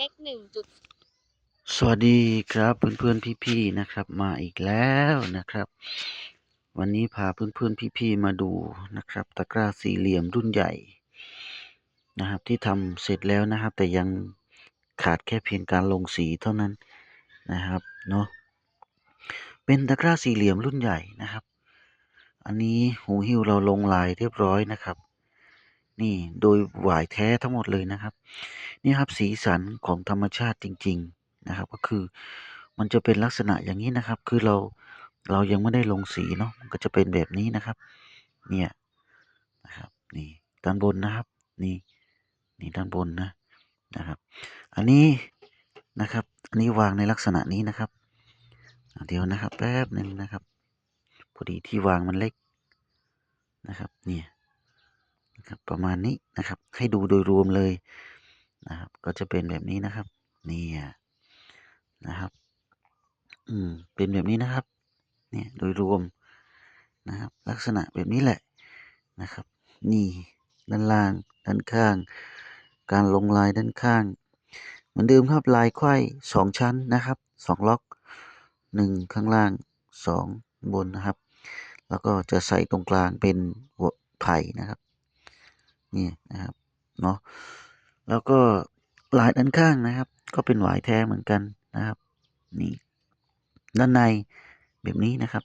เอ็กหนึ่งจุดสวัสดีครับเพื่อนๆพี่ๆนะครับ มาอีกแล้วนะครับ วันนี้พาเพื่อนๆพี่ๆมาดูนะครับ ตะกร้าสี่เหลี่ยมรุ่นใหญ่นะครับ ที่ทำเสร็จแล้วนะครับ แต่ยังขาดแค่เพียงการลงสีเท่านั้นนะครับเนาะเป็นตะกร้าสี่เหลี่ยมรุ่นใหญ่นะครับ อันนี้หูหิ้วเราลงลายเรียบร้อยนะครับ นี่โดยหวายแท้ทั้งหมดเลยนะครับ นี่ครับสีสันของธรรมชาติจริง ๆนะครับ ก็คือมันจะเป็นลักษณะอย่างนี้นะครับ คือเราเรายังไม่ได้ลงสีเนาะมันก็จะเป็นแบบนี้นะครับ เนี่ยนะครับนี่ด้านบนนะครับ นี่นี่ด้านบนนะนะครับ อันนี้นะครับ อันนี้วางในลักษณะนี้นะครับเดี๋ยวนะครับแป๊บหนึ่งนะครับพอดีที่วางมันเล็กนะครับ เนี่ย นะครับประมาณนี้นะครับ ให้ดูโดยรวมเลยนะครับ ก็จะเป็นแบบนี้นะครับนี่นะครับ อืมเป็นแบบนี้นะครับ เนี่ยโดยรวมนะครับ ลักษณะแบบนี้แหละนะครับ นี่ด้านล่าง ด้านข้าง การลงลายด้านข้าง เหมือนเดิมครับลายไขว้สองชั้นนะครับสองล็อกหนึ่งข้างล่างสองบนนะครับ แล้วก็จะใส่ตรงกลางเป็นหัวไผ่นะครับ นี่นะครับเนาะแล้วก็ลายด้านข้างนะครับ ก็เป็นหวายแท้เหมือนกันนะครับ นี่ ด้านในแบบนี้นะครับ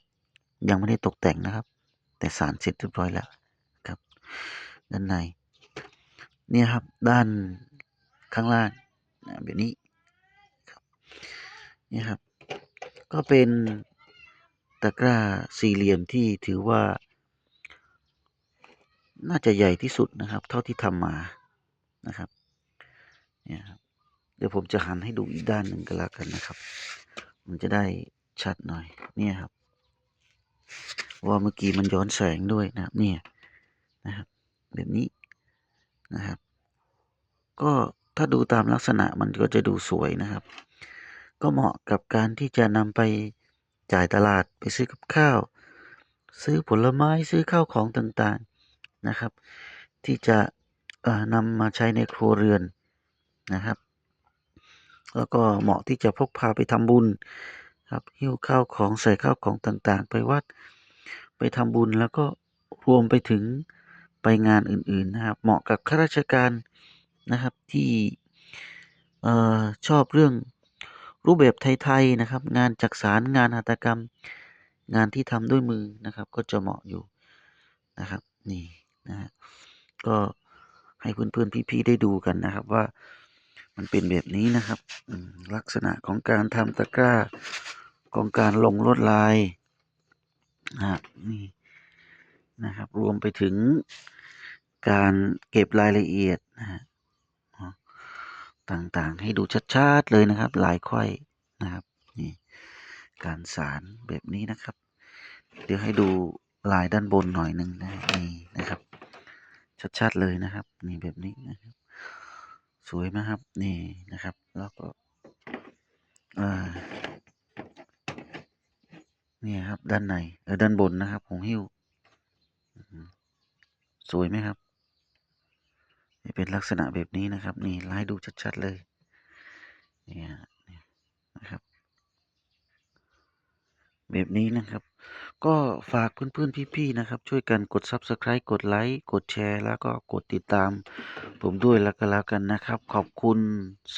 ยังไม่ได้ตกแต่งนะครับ แต่สารเสร็จเรียบร้อยแล้วครับ ด้านในเนี่ยครับด้านข้างล่างนะแบบนี้ครับนี่ครับ ก็เป็นตะกร้าสี่เหลี่ยมที่ถือว่า น่าจะใหญ่ที่สุดนะครับ เท่าที่ทำมานะครับเนี่ยครับเดี๋ยวผมจะหันให้ดูอีกด้านหนึ่งก็แล้วกันนะครับ มันจะได้ชัดหน่อยเนี่ยครับ ว่าเมื่อกี้มันย้อนแสงด้วยนะครับเนี่ยนะครับ แบบนี้นะครับ ก็ถ้าดูตามลักษณะมันก็จะดูสวยนะครับ ก็เหมาะกับการที่จะนำไปจ่ายตลาดไปซื้อกับข้าว ซื้อผลไม้ซื้อข้าวของต่างๆ นะครับ ที่จะนำมาใช้ในครัวเรือนนะครับ แล้วก็เหมาะที่จะพกพาไปทำบุญครับหิ้วข้าวของใส่ข้าวของต่างๆ ไปวัดไปทำบุญแล้วก็รวมไปถึงไปงานอื่นๆนะครับ เหมาะกับข้าราชการนะครับที่ออชอบเรื่องรูปแบบไทยๆนะครับ งานจักสารงานหัตถกรรม งานที่ทำด้วยมือนะครับ ก็จะเหมาะอยู่นะครับนี่ นะฮะก็ให้เพื่อนๆพี่ๆได้ดูกันนะครับว่ามันเป็นแบบนี้นะครับลักษณะของการทำตะกร้าของการลงลวดลายนะครับนี่นะครับ รวมไปถึงการเก็บรายละเอียดนะฮะต่างๆ ให้ดูชัดๆเลยนะครับ ลายไขว้นะครับนี่การสารแบบนี้นะครับ เดี๋ยวให้ดูลายด้านบนหน่อยหนึ่งนะ ชัดๆเลยนะครับ นี่แบบนี้นะครับ สวยไหมครับ นี่นะครับ แล้วก็นี่ครับ ด้านในเออด้านบนนะครับของหิ้วสวยไหมครับนี่เป็นลักษณะแบบนี้นะครับ นี่ไล่ดูชัดๆเลยนี่ยเนี่ยนะครับ แบบนี้นะครับ ก็ฝากเพื่อนๆ พี่ๆ นะครับ ช่วยกันกด Subscribe กดไลค์กดแชร์ แล้วก็กดติดตาม ผมด้วยแล้วก็แล้วกันนะครับ ขอบคุณ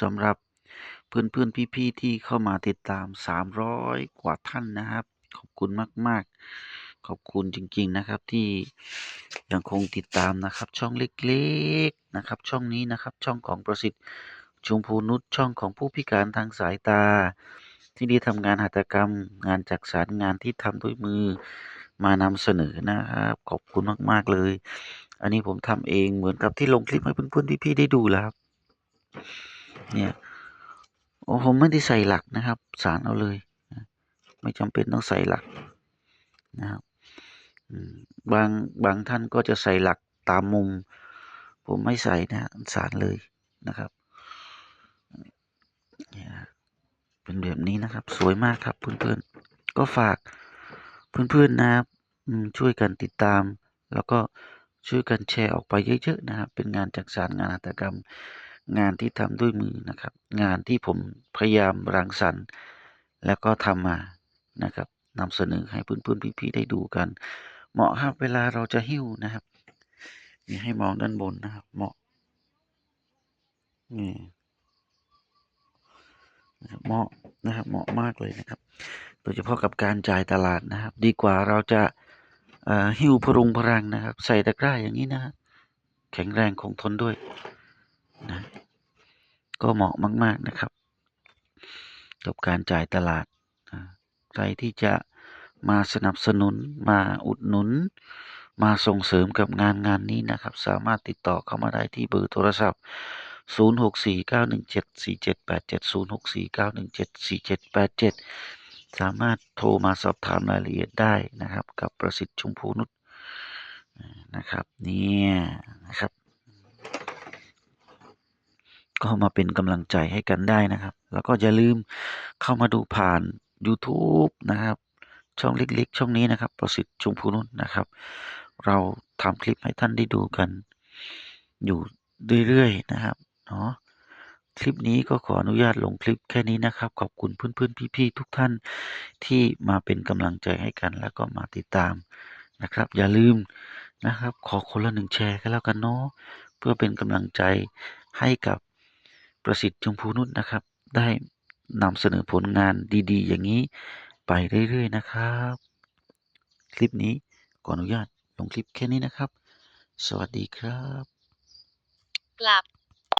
สำหรับเพื่อนๆ พี่ๆ ที่เข้ามาติดตาม 300 กว่าท่านนะครับ ขอบคุณมากๆ ขอบคุณจริงๆนะครับที่ยังคงติดตามนะครับ ช่องเล็กๆนะครับ ช่องนี้นะครับช่องของประสิทธิ์ชมพูนุชช่องของผู้พิการทางสายตา ที่ได้ทำงานหัตถกรรม งานจักสารงานที่ทำด้วยมือมานำเสนอนะครับ ขอบคุณมาก ๆ เลย อันนี้ผมทำเองเหมือนกับที่ลงคลิปให้เพื่อนๆพี่ๆได้ดูแล้วครับ เนี่ยโอ้ผมไม่ได้ใส่หลักนะครับ สารเอาเลย ไม่จำเป็นต้องใส่หลักนะครับบางบางท่านก็จะใส่หลักตามมุม ผมไม่ใส่นะสารเลยนะครับเนี่ย เป็นแบบนี้นะครับ สวยมากครับเพื่อนๆ ก็ฝากเพื่อนๆนะครับช่วยกันติดตาม แล้วก็ช่วยกันแชร์ออกไปเยอะๆนะครับ เป็นงานจักสารงานหัตถกรรม งานที่ทำด้วยมือนะครับ งานที่ผมพยายามรังสรรค์แล้วก็ทำมานะครับนำเสนอให้เพื่อนๆพี่ๆได้ดูกัน เหมาะครับเวลาเราจะหิ้วนะครับนี่ให้มองด้านบนนะครับ เหมาะนี่ นะครับเหมาะนะครับเหมาะมากเลยนะครับ โดยเฉพาะกับการจ่ายตลาดนะครับ ดีกว่าเราจะหิ้วพรุงพรังนะครับ ใส่ตะกร้าอย่างนี้นะฮะแข็งแรงคงทนด้วยนะก็เหมาะมาก ๆนะครับ กับการจ่ายตลาดนะใครที่จะมาสนับสนุนมาอุดหนุน มาส่งเสริมกับงานงานนี้นะครับ สามารถติดต่อเข้ามาได้ที่เบอร์โทรศัพท์ 0649174787สามารถโทรมาสอบถามรายละเอียดได้นะครับ กับประสิทธิ์ชมพูนุชนะครับเนี่ยนะครับ ก็มาเป็นกำลังใจให้กันได้นะครับ แล้วก็อย่าลืมเข้ามาดูผ่าน YouTube นะครับ ช่องเล็กๆ ช่องนี้นะครับ ประสิทธิ์ชมพูนุชนะครับ เราทำคลิปให้ท่านได้ดูกันอยู่เรื่อยๆนะครับ เนาะคลิปนี้ก็ขออนุญาตลงคลิปแค่นี้นะครับ ขอบคุณเพื่อนๆพี่ๆทุกท่านที่มาเป็นกำลังใจให้กันแล้วก็มาติดตามนะครับ อย่าลืมนะครับ ขอคนละหนึ่งแชร์กันแล้วกันเนาะเพื่อเป็นกำลังใจให้กับประสิทธิ์ชมพูนุชนะครับ ได้นำเสนอผลงานดีๆ อย่างนี้ไปเรื่อยๆนะครับ คลิปนี้ขออนุญาตลงคลิปแค่นี้นะครับ สวัสดีครับ กลับ